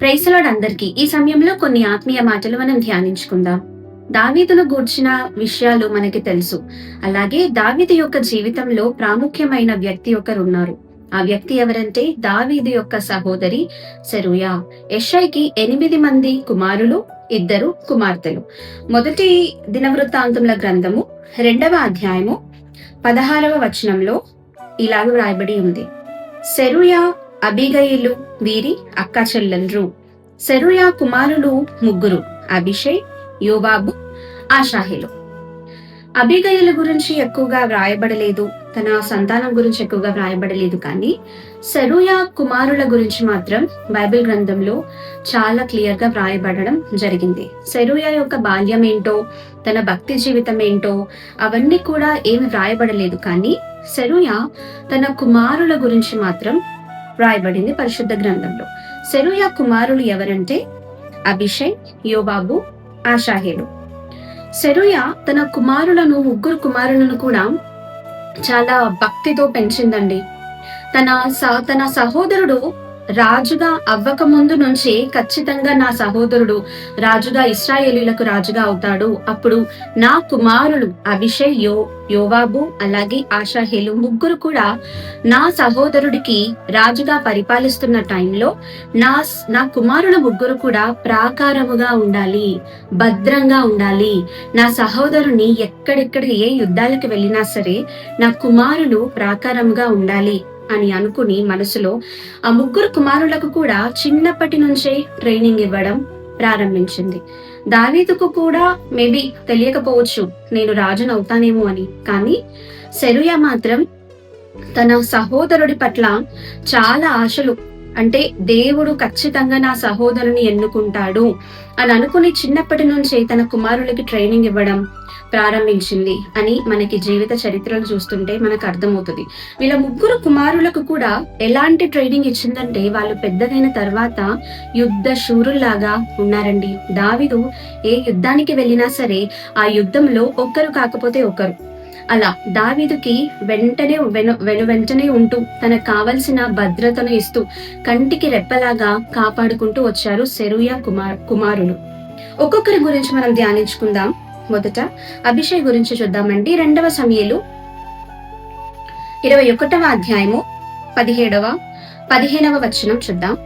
ప్రైసలాడ్ అందరికీ ఈ సమయంలో కొన్ని ఆత్మీయ మాటలు మనం ధ్యానించుకుందాం. దావీదును గూర్చిన విషయాలు మనకి తెలుసు. అలాగే దావీదు యొక్క జీవితంలో ప్రాముఖ్యమైన వ్యక్తి ఒకరు ఉన్నారు ఆ వ్యక్తి ఎవరంటే దావీదు యొక్క సహోదరి సెరుయా. యెషైకి ఎనిమిది మంది కుమారులు ఇద్దరు కుమార్తెలు. మొదటి దినవృత్తాంతముల గ్రంథము రెండవ అధ్యాయము పదహారవ వచనంలో ఇలాగ వ్రాయబడి ఉంది. సెరుయా అబిగయిలు వీరి అక్క చెల్లెండ్రు. సెరుయా కుమారులు ముగ్గురు అభిషేక్ యోబాబు ఆషాహిలు. అబిగయిల గురించి ఎక్కువగా వ్రాయబడలేదు. తన సంతానం గురించి ఎక్కువగా వ్రాయబడలేదు కానీ సెరుయా కుమారుల గురించి మాత్రం బైబిల్ గ్రంథంలో చాలా క్లియర్గా వ్రాయబడడం జరిగింది. సెరుయా యొక్క బాల్యం ఏంటో తన భక్తి జీవితం ఏంటో అవన్నీ కూడా ఏమి వ్రాయబడలేదు కానీ సెరుయా తన కుమారుల గురించి మాత్రం వ్రాయబడింది పరిశుద్ధ గ్రంథంలో. సెరూయ కుమారులు ఎవరంటే? అభిషేక్ యోబాబు ఆషాహేలు. సెరూయ తన కుమారులను ముగ్గురు కుమారులను కూడా చాలా భక్తితో పెంచిందండి. తన సహ తన సహోదరుడు రాజుగా అవ్వక ముందు నుంచి ఖచ్చితంగా నా సహోదరుడు రాజుగా ఇస్రాయేలీలకు రాజుగా అవుతాడు. అప్పుడు నా కుమారులు అభిషేక్ యో యోవాబు అలాగే ఆషాహేలు ముగ్గురు కూడా నా సహోదరుడికి రాజుగా పరిపాలిస్తున్న టైంలో నా నా కుమారుల ముగ్గురు కూడా ప్రాకారముగా ఉండాలి భద్రంగా ఉండాలి. నా సహోదరుని ఎక్కడెక్కడ ఏ యుద్ధాలకు వెళ్ళినా సరే నా కుమారులు ప్రాకారముగా ఉండాలి. అని అనుకుని మనసులో ఆ ముగ్గురు కుమారులకు కూడా చిన్నప్పటి నుంచే ట్రైనింగ్ ఇవ్వడం ప్రారంభించింది. దావీదుకు కూడా మేబీ తెలియకపోవచ్చు నేను రాజును అవుతానేమో అని. కానీ సెరుయ మాత్రం తన సహోదరుడి పట్ల చాలా ఆశలు అంటే దేవుడు ఖచ్చితంగా నా సహోదరుని ఎన్నుకుంటాడు అని అనుకుని చిన్నప్పటి నుంచే తన కుమారులకి ట్రైనింగ్ ఇవ్వడం ప్రారంభించింది అని మనకి జీవిత చరిత్రలు చూస్తుంటే మనకు అర్థమవుతుంది. వీళ్ళ ముగ్గురు కుమారులకు కూడా ఎలాంటి ట్రైనింగ్ ఇచ్చిందంటే వాళ్ళు పెద్దదైన తర్వాత యుద్ధ శూరుల్లాగా ఉన్నారండి. దావిదు ఏ యుద్ధానికి వెళ్ళినా సరే ఆ యుద్ధంలో ఒక్కరు కాకపోతే ఒకరు అలా దావీదుకి వెంటనే వెను వెను వెంటనే ఉంటూ తనకు కావలసిన భద్రతను ఇస్తూ కంటికి రెప్పలాగా కాపాడుకుంటూ వచ్చారు సెరుయా కుమార్ కుమారులు. ఒక్కొక్కరి గురించి మనం ధ్యానించుకుందాం. మొదట అభిషేక్ గురించి చూద్దామండి. రెండవ సమయలు ఇరవై ఒకటవ అధ్యాయము పదిహేడవ పదిహేనవ వచనం చూద్దాం.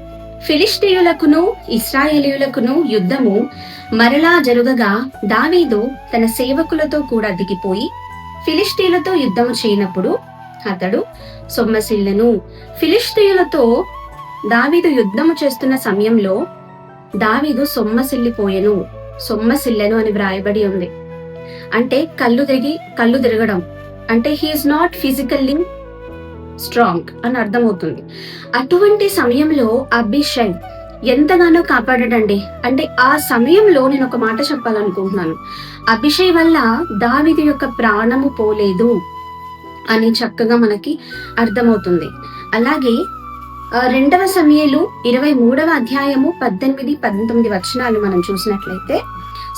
ఫిలిస్టీయులకును ఇస్రాయేలీయులకును యుద్ధము మరలా జరుగగా దావీదు తన సేవకులతో కూడా దిగిపోయి ఫిలిస్టీలతో యుద్ధము చేయనప్పుడు అతడు సొమ్మసిల్లెను. ఫిలిస్టీయులతో దావీదు యుద్ధము చేస్తున్న సమయంలో దావీదు సొమ్మసిల్లిపోయెను. సొమ్మసిల్లెను అని వ్రాయబడి ఉంది. అంటే కళ్ళు తిరిగి కళ్ళు తిరగడం. అంటే హీఈస్ నాట్ ఫిజికల్లీ స్ట్రాంగ్ అని అర్థమవుతుంది. అటువంటి సమయంలో అభిషేక్ ఎంతగానో కాపాడాడండి? అంటే ఆ సమయంలో నేను ఒక మాట చెప్పాలనుకుంటున్నాను. అభిషయ్ వల్ల దావిది యొక్క ప్రాణము పోలేదు అని చక్కగా మనకి అర్థమవుతుంది. అలాగే రెండవ సమయలు ఇరవై మూడవ అధ్యాయము పద్దెనిమిది పంతొమ్మిది వచనాలు మనం చూసినట్లయితే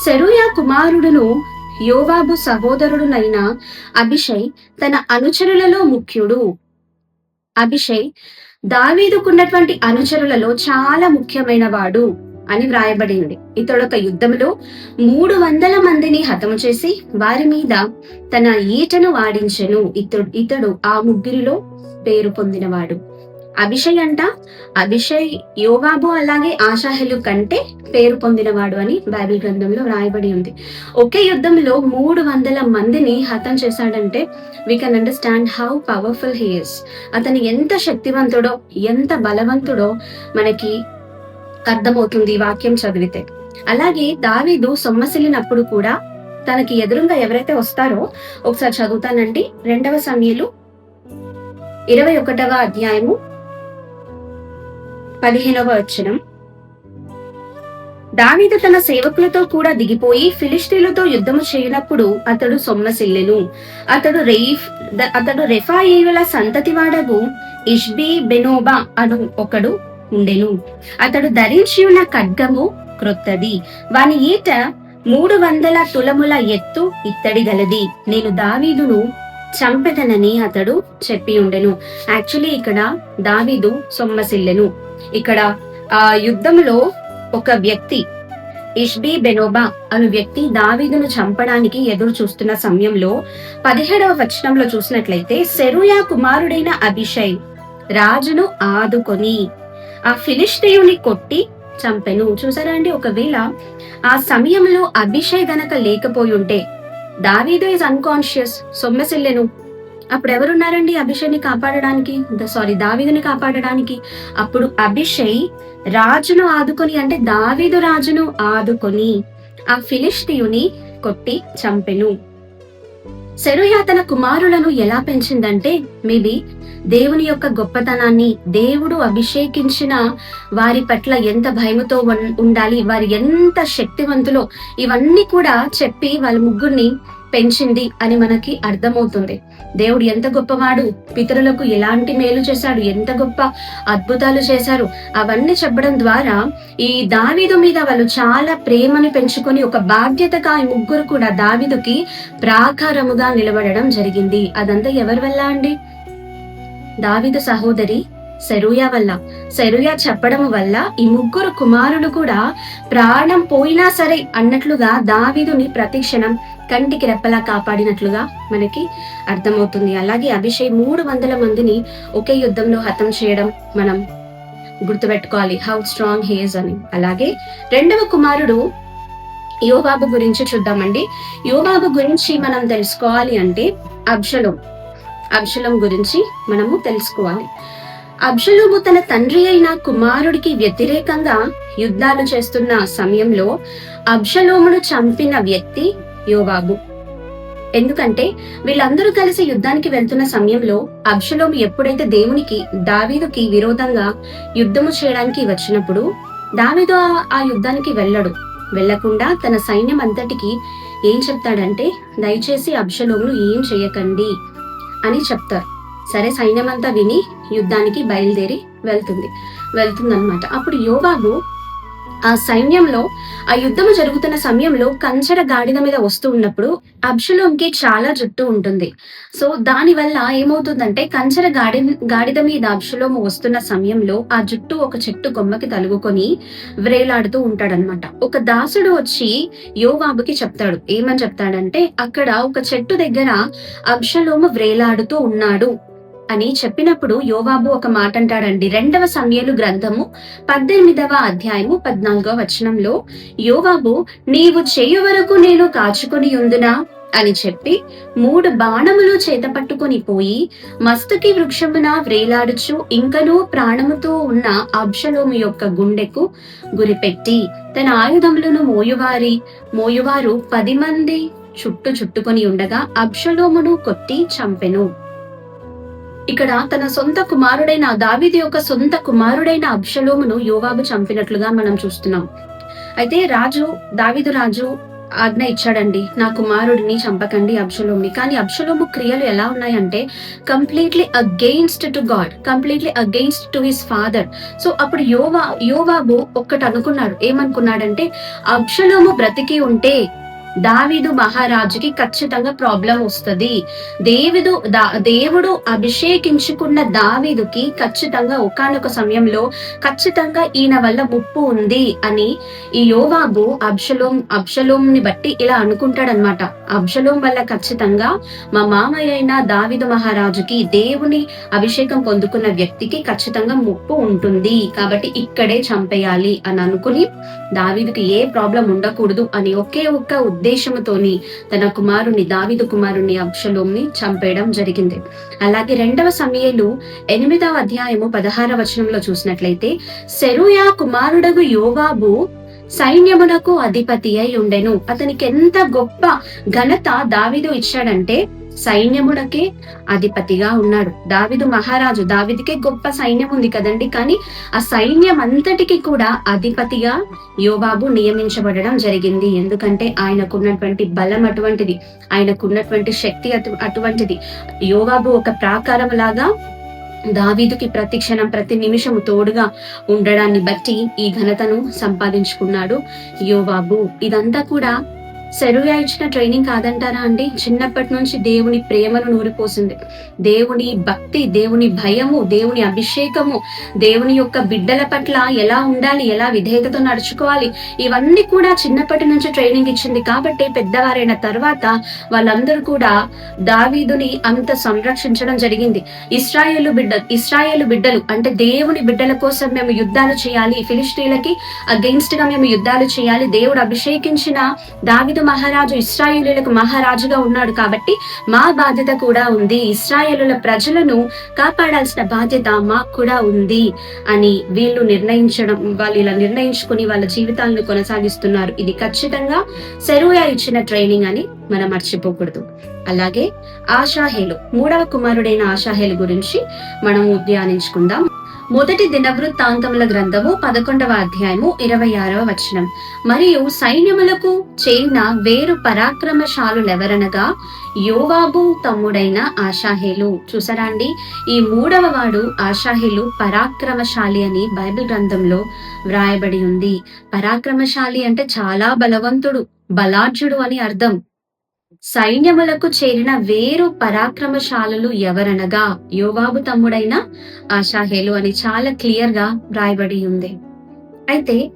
సెరుయా కుమారుడును యోవాబు సహోదరుడునైన అభిషయ్ తన అనుచరులలో ముఖ్యుడు. అభిషయ్ దావీదుకున్నటువంటి అనుచరులలో చాలా ముఖ్యమైన వాడు అని వ్రాయబడింది. ఇతడొక యుద్ధంలో మూడు వందల మందిని హతము చేసి వారి మీద తన ఈటను వాడించెను. ఇతడు ఇతడు ఆ ముగ్గురిలో పేరు పొందినవాడు. అభిషయ్ అంట అభిషయ్ యోగాబు అలాగే ఆశాహెలు కంటే పేరు పొందినవాడు అని బైబిల్ గ్రంథంలో వ్రాయబడి ఉంది. ఒకే యుద్ధంలో మూడు వందల మందిని హతం చేశాడంటే we can understand how powerful he is అతను ఎంత శక్తివంతుడో ఎంత బలవంతుడో మనకి అర్థమవుతుంది ఈ వాక్యం చదివితే. అలాగే దావీదు సొమ్మసిల్లినప్పుడు కూడా తనకి ఎదురుగా ఎవరైతే వస్తారో ఒకసారి చదువుతానండి. రెండవ సమయలు ఇరవై ఒకటవ అధ్యాయము పదిహేనవ వచనం. దావీదు తన సేవకులతో కూడా దిగిపోయి ఫిలిస్టీలతో యుద్ధము చేయనప్పుడు అతడు సొమ్మసిల్లెను. అతడు రెయిఫ్ అతడు రెఫాయిల సంతతివాడగు ఇష్బీ బెనోబా అను ఒకడు ఉండెను. అతడు ధరించి ఉన్న ఖడ్గము క్రొత్తది. వాని ఈట మూడు వందల తులముల ఎత్తు ఇత్తడి గలది. నేను దావీదును చంపెదనని అతడు చెప్పి ఉండెను యాక్చువల్లీ ఇక్కడ దావీదు సొమ్మసిల్లెను. ఇక్కడ ఆ యుద్ధంలో ఒక వ్యక్తి ఇష్బీ బెనోబా అను వ్యక్తి దావీదును చంపడానికి ఎదురు చూస్తున్న సమయంలో పదిహేడవ వచనంలో చూసినట్లయితే సెరుయా కుమారుడైన అభిషయ్ రాజును ఆదుకొని ఆ ఫిలిస్తీయుని కొట్టి చంపెను. చూసారా అండి? ఒకవేళ ఆ సమయంలో అభిషయ్ గనక లేకపోయి ఉంటే దావీదు ఇస్ అన్కాన్షియస్ సొమ్మెసిల్లెను. అప్పుడు ఎవరున్నారండి అభిషేక్ని కాపాడడానికి? సారీ దావీదుని కాపాడడానికి. అప్పుడు అభిషయ్ రాజును ఆదుకొని అంటే దావీదు రాజును ఆదుకొని ఆ ఫిలిస్తీయుని కొట్టి చంపెను. సెరుయా తన కుమారులను ఎలా పెంచిందంటే మేబీ దేవుని యొక్క గొప్పతనాన్ని దేవుడు అభిషేకించిన వారి పట్ల ఎంత భయముతో ఉండాలి వారి ఎంత శక్తివంతులో ఇవన్నీ కూడా చెప్పి వాళ్ళ ముగ్గురిని పెంచింది అని మనకి అర్థమవుతుంది. దేవుడు ఎంత గొప్పవాడు పితరులకు ఎలాంటి మేలు చేశాడు ఎంత గొప్ప అద్భుతాలు చేశారు అవన్నీ చెప్పడం ద్వారా ఈ దావీదు మీద వాళ్ళు చాలా ప్రేమని పెంచుకొని ఒక బాధ్యతగా ఈ ముగ్గురు కూడా దావీదుకి ప్రాకారముగా నిలబడడం జరిగింది. అదంతా ఎవరి వల్ల అండి? దావీదు సహోదరి సెరూయా వల్ల. సెరూయ చెప్పడం వల్ల ఈ ముగ్గురు కుమారులు కూడా ప్రాణం పోయినా సరే అన్నట్లుగా దావీదుని ప్రతిక్షణం కంటికి రెప్పలా కాపాడినట్లుగా మనకి అర్థమవుతుంది. అలాగే అభిషేక్ మూడు వందల మందిని ఒకే యుద్ధంలో హతం చేయడం మనం గుర్తుపెట్టుకోవాలి. హౌ స్ట్రాంగ్ హేజ్ అని. అలాగే రెండవ కుమారుడు యోబాబు గురించి చూద్దామండి. యోబాబు గురించి మనం తెలుసుకోవాలి అంటే అబ్షలం. అబ్షలం గురించి మనము తెలుసుకోవాలి. అబ్షలోము తన తండ్రి అయిన కుమారుడికి వ్యతిరేకంగా యుద్ధాలు చేస్తున్న సమయంలో అబ్షలోమును చంపిన వ్యక్తి యోవాబు. ఎందుకంటే వీళ్ళందరూ కలిసి యుద్ధానికి వెళ్తున్న సమయంలో అబ్షలోము ఎప్పుడైతే దేవునికి దావీదుకి విరోధంగా యుద్ధము చేయడానికి వచ్చినప్పుడు దావీదు ఆ- ఆ యుద్ధానికి వెళ్ళడు. వెళ్ళకుండా తన సైన్యం అంతటికి ఏం చెప్తాడంటే దయచేసి అబ్షలోమును ఏం చేయకండి అని చెప్తారు. సరే సైన్యమంతా విని యుద్ధానికి బయలుదేరి వెళ్తుంది. వెళ్తుందనమాట అప్పుడు యోబాబు ఆ సైన్యంలో ఆ యుద్ధము జరుగుతున్న సమయంలో కంచర గాడిద మీద వస్తూ ఉన్నప్పుడు అబ్షలోంకి చాలా జుట్టు ఉంటుంది. సో దాని వల్ల ఏమవుతుందంటే కంచర గాడి గాడిద మీద అబ్షలోము వస్తున్న సమయంలో ఆ జుట్టు ఒక చెట్టు కొమ్మకి తలుగుకొని వ్రేలాడుతూ ఉంటాడనమాట ఒక దాసుడు వచ్చి యోవాబుకి చెప్తాడు. ఏమని చెప్తాడంటే అక్కడ ఒక చెట్టు దగ్గర అబ్షలోము వ్రేలాడుతూ ఉన్నాడు. అని చెప్పినప్పుడు యోవాబు ఒక మాట అంటాడండి రెండవ సమయలు గ్రంథము పద్దెనిమిదవ అధ్యాయము పద్నాలుగో వచనంలో యోవాబు నీవు చేయు వరకు నేను కాచుకొని ఉందునా అని చెప్పి మూడు బాణములు చేత పట్టుకొని పోయి మస్తుకి వృక్షమున వ్రేలాడుచు ఇంకనూ ప్రాణముతో ఉన్న అబ్షలోము యొక్క గుండెకు గురిపెట్టి తన ఆయుధములను మోయువారి మోయువారు పది మంది చుట్టు చుట్టుకొని ఉండగా అబ్షలోమును కొట్టి చంపెను. ఇక్కడ తన సొంత కుమారుడైన దావీదు యొక్క సొంత కుమారుడైన అబ్షలోమును యోవాబు చంపినట్లుగా మనం చూస్తున్నాం. అయితే రాజు దావీదు రాజు ఆజ్ఞ ఇచ్చాడండి నా కుమారుడిని చంపకండి అబ్షలోముని. కానీ అబ్షలోము క్రియలు ఎలా ఉన్నాయంటే completely against to God completely against to his father. So అప్పుడు యోవా యోవాబు ఒక్కటి అనుకున్నాడు ఏమనుకున్నాడంటే అబ్షలోము బ్రతికి ఉంటే దావీదు మహారాజుకి ఖచ్చితంగా ప్రాబ్లం వస్తది. దేవుడు దేవుడు అభిషేకించుకున్న దావీదుకి ఖచ్చితంగా ఒకనొక సమయంలో ఖచ్చితంగా ఈయన వల్ల ముప్పు ఉంది అని ఈ యోవాబు అబ్షలోం అబ్షలోంని బట్టి ఇలా అనుకుంటాడనమాట అబ్షలోం వల్ల ఖచ్చితంగా మా మామయ్య అయిన దావిదు మహారాజుకి దేవుని అభిషేకం పొందుకున్న వ్యక్తికి ఖచ్చితంగా ముప్పు ఉంటుంది. కాబట్టి ఇక్కడే చంపేయాలి అని అనుకుని దావీదుకి ఏ ప్రాబ్లం ఉండకూడదు అని ఒకే ఒక్క ఉద్దేశంతోని తన కుమారుని దావిదు కుమారుని అబ్షలోంని చంపేయడం జరిగింది. అలాగే రెండవ సమయలు ఎనిమిదవ అధ్యాయము పదహార వచనంలో చూసినట్లయితే సెరుయా కుమారుడగు యోవాబు సైన్యమునకు అధిపతి అయి ఉండెను. అతనికి ఎంత గొప్ప ఘనత దావిదు ఇచ్చాడంటే సైన్యమునకే అధిపతిగా ఉన్నాడు. దావిదు మహారాజు దావిదికే గొప్ప సైన్యం ఉంది కదండి. కానీ ఆ సైన్యం అంతటికి కూడా అధిపతిగా యోబాబు నియమించబడడం జరిగింది. ఎందుకంటే ఆయనకున్నటువంటి బలం అటువంటిది ఆయనకున్నటువంటి శక్తి అటు అటువంటిది. యోబాబు ఒక ప్రాకారం లాగా దావీదుకి ప్రతి క్షణం ప్రతి నిమిషము తోడుగా ఉండడాన్ని బట్టి ఈ ఘనతను సంపాదించుకున్నాడు యోబాబు ఇదంతా కూడా సెరుయా ఇచ్చిన ట్రైనింగ్ కాదంటారా అండి? చిన్నప్పటి నుంచి దేవుని ప్రేమను నూరిపోసింది. దేవుని భక్తి దేవుని భయము దేవుని అభిషేకము దేవుని యొక్క బిడ్డల పట్ల ఎలా ఉండాలి ఎలా విధేయతతో నడుచుకోవాలి ఇవన్నీ కూడా చిన్నప్పటి నుంచి ట్రైనింగ్ ఇచ్చింది. కాబట్టి పెద్దవారైన తర్వాత వాళ్ళందరూ కూడా దావీదుని అంత సంరక్షించడం జరిగింది. ఇస్రాయేలు బిడ్డ ఇస్రాయేలు బిడ్డలు అంటే దేవుని బిడ్డల కోసం మేము యుద్ధాలు చేయాలి ఫిలిస్టీలకి అగెయిన్స్ట్గా మేము యుద్ధాలు చేయాలి దేవుడు అభిషేకించిన దావిదు మహారాజు ఇస్రాయేలులకు మహారాజుగా ఉన్నాడు కాబట్టి మా బాధ్యత కూడా ఉంది. ఇస్రాయేలుల ప్రజలను కాపాడాల్సిన బాధ్యత మాకు కూడా ఉంది అని వీళ్ళు నిర్ణయించడం వాళ్ళు ఇలా నిర్ణయించుకుని వాళ్ళ జీవితాలను కొనసాగిస్తున్నారు. ఇది ఖచ్చితంగా సెరుయా ఇచ్చిన ట్రైనింగ్ అని మనం మర్చిపోకూడదు. అలాగే ఆశాహేలు మూడవ కుమారుడైన ఆశాహేలు గురించి మనము ధ్యానించుకుందాం. మొదటి దినవృత్తాంతముల గ్రంథము పదకొండవ అధ్యాయము ఇరవై ఆరవ వచనం. మరియు సైన్యములకు చేరిన వేరు పరాక్రమశాలులెవరనగా యోవాబు తమ్ముడైన ఆశాహేలు చూసారా అండి? ఈ మూడవ వాడు ఆశాహేలు పరాక్రమశాలి అని బైబిల్ గ్రంథంలో వ్రాయబడి ఉంది. పరాక్రమశాలి అంటే చాలా బలవంతుడు బలాఢ్యుడు అని అర్థం. సైన్యములకు చేరిన వేరు పరాక్రమశాలలు ఎవరనగా యోవాబు తమ్ముడైన ఆశాహేలు అని చాలా క్లియర్గా రాయబడి ఉంది. అయితే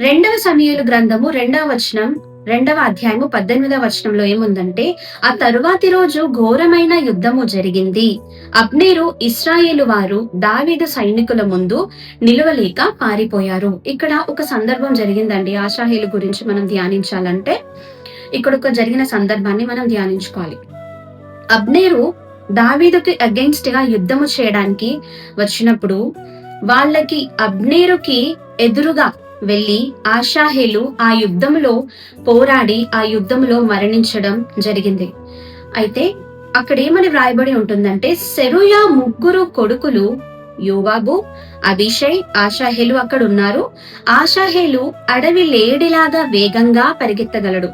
రెండవ సమయలు గ్రంథము రెండవ వచనం రెండవ అధ్యాయము పద్దెనిమిదవ వచనంలో ఏముందంటే ఆ తరువాతి రోజు ఘోరమైన యుద్ధము జరిగింది. అబ్నేరు ఇస్రాయేలు వారు దావీదు సైనికుల ముందు నిలవలేక పారిపోయారు. ఇక్కడ ఒక సందర్భం జరిగిందండి ఆశాహేలు గురించి మనం ధ్యానించాలంటే ఇక్కడ ఒక జరిగిన సందర్భాన్ని మనం ధ్యానించుకోవాలి. అబ్నేరు దావీదుకి అగెన్స్ట్గా యుద్ధము చేయడానికి వచ్చినప్పుడు వాళ్ళకి అబ్నేరుకి ఎదురుగా వెళ్ళి ఆషాహేలు ఆ యుద్ధంలో పోరాడి ఆ యుద్ధంలో మరణించడం జరిగింది. అయితే అక్కడ ఏమని వ్రాయబడి ఉంటుందంటే సెరుయా ముగ్గురు కొడుకులు యోవాబు అభిషయ్ ఆశాహేలు అక్కడ ఉన్నారు ఆశాహేలు అడవి లేడిలాగా వేగంగా పరిగెత్తగలడు.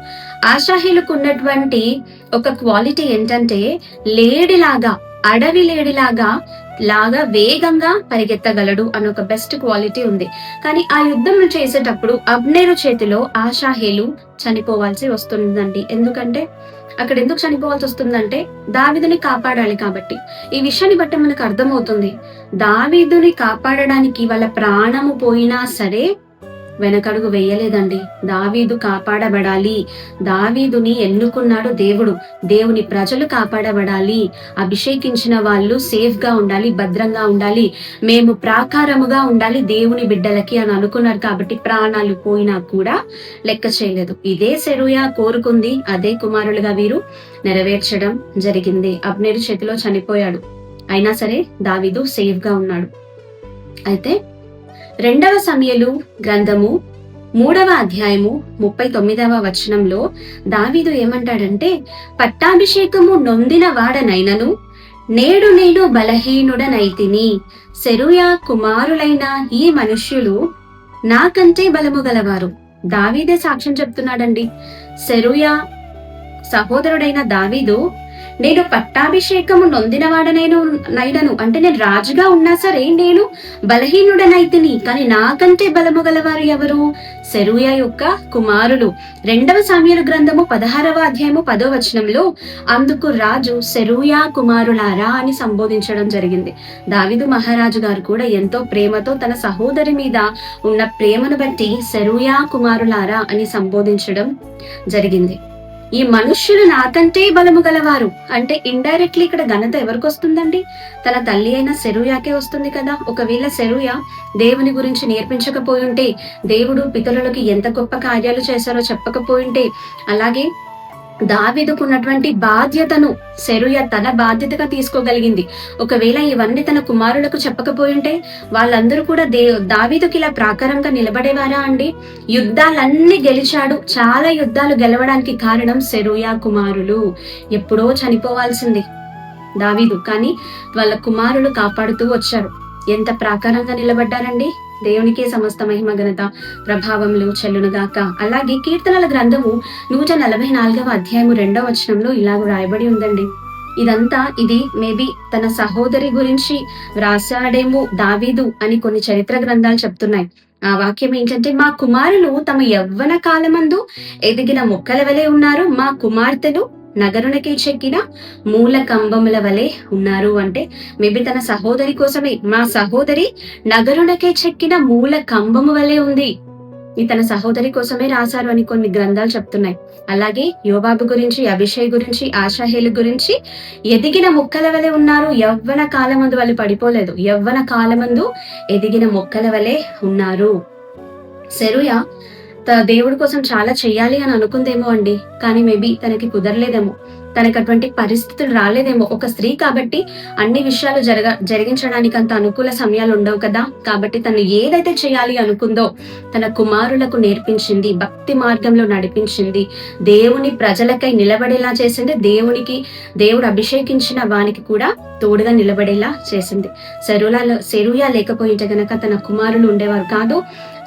ఆశాహేలుకు ఉన్నటువంటి ఒక క్వాలిటీ ఏంటంటే లేడిలాగా అడవి లేడిలాగా లాగా వేగంగా పరిగెత్తగలడు అని ఒక బెస్ట్ క్వాలిటీ ఉంది. కానీ ఆ యుద్ధం చేసేటప్పుడు అబ్నేరు చేతిలో ఆశాహేలు చనిపోవాల్సి వస్తుందండి. ఎందుకంటే అక్కడ ఎందుకు చనిపోవాల్సి వస్తుందంటే దావిదని కాపాడాలి కాబట్టి. ఈ విషయాన్ని బట్టి మనకు అర్థమవుతుంది. దావీదుని కాపాడడానికి వాళ్ళ ప్రాణము పోయినా సరే వెనకడుగు వేయలేదండి. దావీదు కాపాడబడాలి. దావీదుని ఎన్నుకున్నాడు దేవుడు. దేవుని ప్రజలు కాపాడబడాలి. అభిషేకించిన వాళ్ళు సేఫ్గా ఉండాలి భద్రంగా ఉండాలి. మేము ప్రాకారముగా ఉండాలి దేవుని బిడ్డలకి అని అనుకున్నారు కాబట్టి ప్రాణాలు పోయినా కూడా లెక్క చేయలేదు. ఇదే సెరుయా కోరుకుంది. అదే కుమారులుగా వీరు నెరవేర్చడం జరిగింది. అబ్నేరు చేతిలో చనిపోయాడు. అయినా సరే దావీదు సేఫ్గా ఉన్నాడు. అయితే రెండవ సమయలు గ్రంథము మూడవ అధ్యాయము ముప్పై తొమ్మిదవ వచనంలో దావీదు ఏమంటాడంటే పట్టాభిషేకము నొందిన వాడనైనను నేడు నేను బలహీనుడనైతిని సెరుయా కుమారులైన ఈ మనుష్యులు నాకంటే బలము గలవారు. దావీదే సాక్ష్యం చెప్తున్నాడండి. సెరుయా సహోదరుడైన దావీదు నేను పట్టాభిషేకము నొందినవాడనైను నైనను. అంటే నేను రాజుగా ఉన్నా సరే నేను బలహీనుడనైతిని కానీ నాకంటే బలము గలవారు ఎవరు? సెరూయ యొక్క కుమారులు. రెండవ సామ్యుల గ్రంథము పదహారవ అధ్యాయము పదో వచనంలో అందుకు రాజు సెరూయా కుమారులారా అని సంబోధించడం జరిగింది. దావిదు మహారాజు గారు కూడా ఎంతో ప్రేమతో తన సహోదరి మీద ఉన్న ప్రేమను బట్టి సెరూయా కుమారులారా అని సంబోధించడం జరిగింది. ఈ మనుష్యులు నాకంటే బలము గలవారు. అంటే ఇండైరెక్ట్లీ ఇక్కడ ఘనత ఎవరికి వస్తుందండి? తన తల్లి అయిన సెరుయాకే వస్తుంది కదా. ఒకవేళ సెరుయ దేవుని గురించి నేర్పించకపోయి ఉంటే దేవుడు పితరులకి ఎంత గొప్ప కార్యాలు చేశారో చెప్పకపోయింటే అలాగే దావీదుకున్నటువంటి బాధ్యతను సెరుయ తన బాధ్యతగా తీసుకోగలిగింది. ఒకవేళ ఇవన్నీ తన కుమారులకు చెప్పకపోయింటే వాళ్ళందరూ కూడా దే దావీదుకి ఇలా ప్రాకారంగా నిలబడేవారా అండి? యుద్ధాలన్నీ గెలిచాడు. చాలా యుద్ధాలు గెలవడానికి కారణం సెరుయా కుమారులు. ఎప్పుడో చనిపోవాల్సింది దావీదు. కానీ వాళ్ళ కుమారులు కాపాడుతూ వచ్చారు. ఎంత ప్రాకారంగా నిలబడ్డారండి? దేవునికే సమస్త మహిమ ఘనత ప్రభావములు చెల్లునుగాక. అలాగే కీర్తనల గ్రంథము నూట నలభై నాలుగవ అధ్యాయము రెండవ వచనంలో ఇలాగ రాయబడి ఉందండి. ఇదంతా ఇది మేబీ తన సహోదరి గురించి వ్రాసాడేమో దావీదు అని కొన్ని చరిత్ర గ్రంథాలు చెప్తున్నాయి. ఆ వాక్యం ఏంటంటే మా కుమారులు తమ యవ్వన కాలమందు ఎదిగిన మొక్కల వలె ఉన్నారు. మా కుమార్తెలు నగరునకి చెక్కిన మూల కంబముల వలె ఉన్నారు అంటే మేబీ తన సహోదరి కోసమే. మా సహోదరి నగరునకే చెక్కిన మూల కంబము వలె ఉంది. ఈ తన సహోదరి కోసమే రాశారు అని కొన్ని గ్రంథాలు చెప్తున్నాయి. అలాగే యోబాబు గురించి అభిషేక్ గురించి ఆశాహేలు గురించి ఎదిగిన మొక్కల వలె ఉన్నారు. యవ్వన కాలమందు వాళ్ళు పడిపోలేదు. యవ్వన కాలమందు ఎదిగిన మొక్కల వలె ఉన్నారు. సెరుయా దేవుడి కోసం చాలా చేయాలి అని అనుకుందేమో అండి. కానీ మేబీ తనకి కుదరలేదేమో. తనకు అటువంటి పరిస్థితులు రాలేదేమో. ఒక స్త్రీ కాబట్టి అన్ని విషయాలు జరగ జరిగించడానికి అంత అనుకూల సమయాలు ఉండవు కదా. కాబట్టి తను ఏదైతే చేయాలి అనుకుందో తన కుమారులకు నేర్పించింది భక్తి మార్గంలో నడిపించింది దేవుని ప్రజలకై నిలబడేలా చేసింది దేవునికి దేవుడు అభిషేకించిన వానికి కూడా తోడుగా నిలబడేలా చేసింది. సెరులలో సెరుయ లేకపోయింటే గనక తన కుమారులు ఉండేవారు కాదు.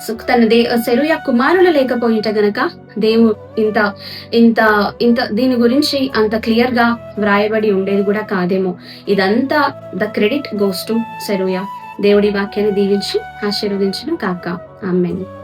సు- తన దే సెరుయ కుమారులు లేకపోయిట గనక దేవు ఇంత ఇంత ఇంత దీని గురించి అంత క్లియర్గా వ్రాయబడి ఉండేది కూడా కాదేమో. ఇదంతా ద క్రెడిట్ గోస్ టు సెరుయ. దేవుడి వాక్యాన్ని దీవించి ఆశీర్వదించను కాక ఆమెను.